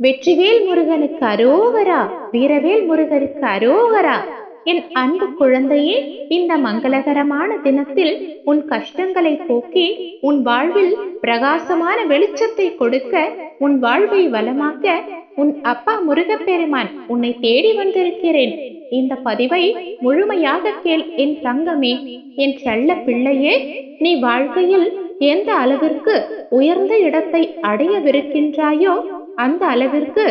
வெற்றிவேல் முருகனுக்கு அரோகரா வீரவேல் முருகனுக்கு அரோகரா என் அன்பு குழந்தையே இந்த மங்களகரமான தினத்தில் உன் கஷ்டங்களை போக்கி உன் வாழ்வில் பிரகாசமான வெளிச்சத்தை கொடுக்க உன் வாழ்வை வளமாக்க உன் அப்பா முருகப்பெருமான் உன்னை தேடி வந்திருக்கிறேன். இந்த பதிவை முழுமையாக கேள் என் தங்கமே என் செல்ல பிள்ளையே நீ வாழ்க்கையில் எந்த அளவிற்கு உயர்ந்த இடத்தை அடையவிருக்கின்றாயோ அந்த அளவிற்கு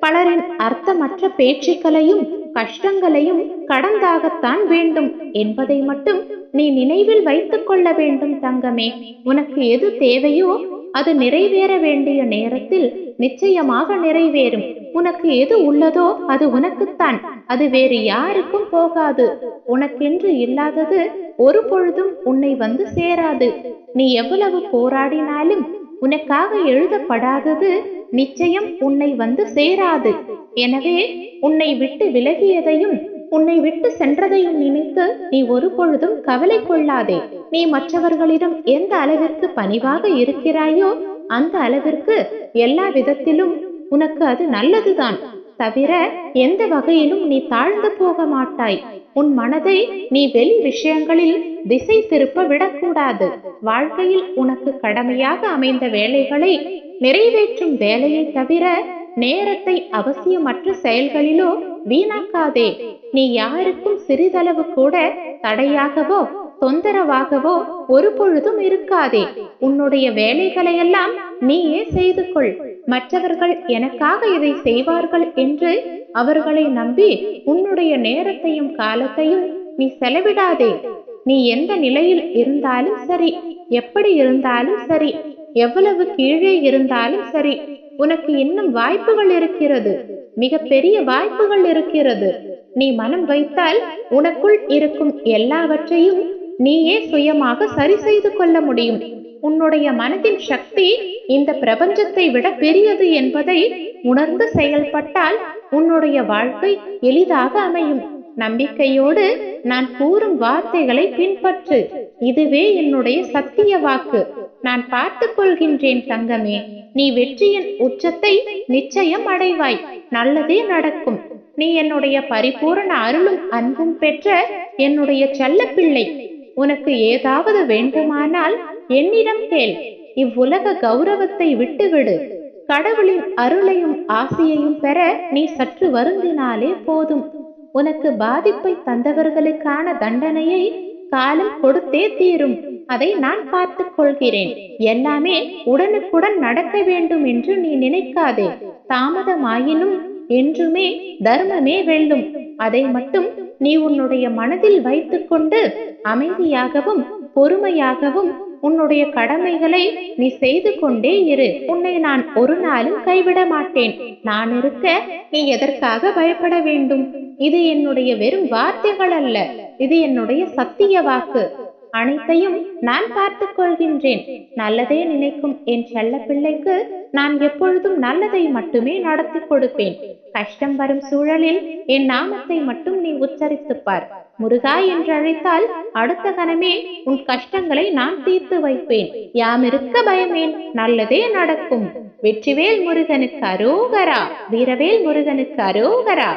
பலரின் அர்த்தமற்ற பேச்சுக்களையும் கஷ்டங்களையும் கடந்தாகத்தான் வேண்டும் என்பதை மட்டும் நீ நினைவில் வைத்துக் கொள்ள வேண்டும் தங்கமே. உனக்கு எது தேவையோ அது நிறைவேற வேண்டிய நேரத்தில் நிச்சயமாக நிறைவேறும். உனக்கு எது உள்ளதோ அது உனக்குத்தான். அது வேறு யாருக்கும் போகாது. உனக்கென்று இல்லாதது ஒரு பொழுதும் உன்னை வந்து சேராது. நீ எவ்வளவு போராடினாலும் உனக்காக எழுதப்படாதது நிச்சயம் உன்னை வந்து சேராது. எனவே உன்னை விட்டு விலகியதையும் உன்னை விட்டு சென்றதையும் நினைத்து நீ ஒரு பொழுதும் கவலை கொள்ளாதே. நீ மற்றவர்களிடம் எந்த அளவிற்கு பணிவாக இருக்கிறாயோ அந்த அளவிற்கு எல்லா விதத்திலும் உனக்கு அது நல்லதுதான். தவிர எந்த வகையிலும் நீ தாழ்ந்து போக மாட்டாய். உன் மனதை நீ வெளி விஷயங்களில் திசை திருப்ப விடக்கூடாது. வாழ்க்கையில் உனக்கு கடமையாக அமைந்த வேலைகளை நிறைவேற்றும் வேலையை தவிர நேரத்தை அவசியமற்ற செயல்களிலோ வீணாக்காதே. நீ யாருக்கும் சிறிதளவு கூட தடையாகவோ தொந்தரவாகவோ ஒரு பொழுதும் இருக்காதே. உன்னுடைய வேலைகளையெல்லாம் நீயே செய்து கொள் மற்றவர்கள் எனக்காக இதை செய்வார்கள் என்று அவர்களை நம்பி உன்னுடைய நேரத்தையும் காலத்தையும் நீ செலவிடாதே. நீ எந்த நிலையில் இருந்தாலும் சரி எப்படி இருந்தாலும் சரி எவ்வளவு கீழே இருந்தாலும் சரி உனக்கு இன்னும் வாய்ப்புகள் இருக்கிறது. மிக பெரிய வாய்ப்புகள் இருக்கிறது. நீ மனம் வைத்தால் உனக்குள் இருக்கும் எல்லாவற்றையும் நீயே சுயமாக சரி செய்து கொள்ள முடியும். உன்னுடைய மனதின் சக்தி இந்த பிரபஞ்சத்தை விட பெரியது என்பதை உணர்ந்து செயல்பட்டால் உன்னுடைய வாழ்க்கை எளிதாக அமையும். நம்பிக்கையோடு நான் கூறும் வார்த்தைகளை பின்பற்று. இதுவே என்னுடைய சத்திய வாக்கு. நான் பார்த்துக் கொள்கின்றேன் தங்கமே நீ வெற்றியின் உச்சத்தை நிச்சயம் அடைவாய். நல்லதே நடக்கும். நீ என்னுடைய பரிபூரண அருளும் அன்பும் பெற்ற என்னுடைய செல்ல பிள்ளை உனக்கு ஏதாவது வேண்டுமானால் என்னிடம் கேள். இவ்வுலக கௌரவத்தை விட்டுவிடு. கடவுளின் அருளையும் ஆசையையும் பெற நீ சற்று வருந்தினாலே போதும். உனக்கு பாதிப்பை தந்தவர்களுக்கான தண்டனையை காலம் கொடுத்தே தீரும். அதை நான் பார்த்துக் கொள்கிறேன். எல்லாமே உடனுக்குடன் நடக்க வேண்டும் என்று நீ நினைக்காதே. தாமதமாயினும் என்றுமே தர்மமே வெல்லும் அதை மட்டும் நீ உன்னுடைய மனதில் வைத்துக்கொண்டு அமைதியாகவும் பொறுமையாகவும் உன்னுடைய கடமைகளை நீ செய்து கொண்டே இரு. உன்னை நான் ஒரு நாளும் கைவிட மாட்டேன். நான் இருக்க நீ எதற்காக பயப்பட வேண்டும்? இது என்னுடைய வெறும் வார்த்தைகள் அல்ல. இது என்னுடைய சத்திய வாக்கு. அனைத்தையும் நான் பார்த்துக் கொள்கின்றேன் நல்லதே நினைக்கும் என் செல்ல பிள்ளைக்கு நான் எப்பொழுதும் நல்லதை மட்டுமே நடத்தி கொடுப்பேன். கஷ்டம் வரும் சூழலில் என் நாமத்தை மட்டும் நீ உச்சரித்துப்பார் முருகா என்று அழைத்தால் அடுத்த கணமே உன் கஷ்டங்களை நான் தீர்த்து வைப்பேன். யாமிருக்க பயமேன் நல்லதே நடக்கும். வெற்றிவேல் முருகனுக்கு அரோகரா. வீரவேல் முருகனுக்கு அரோகரா.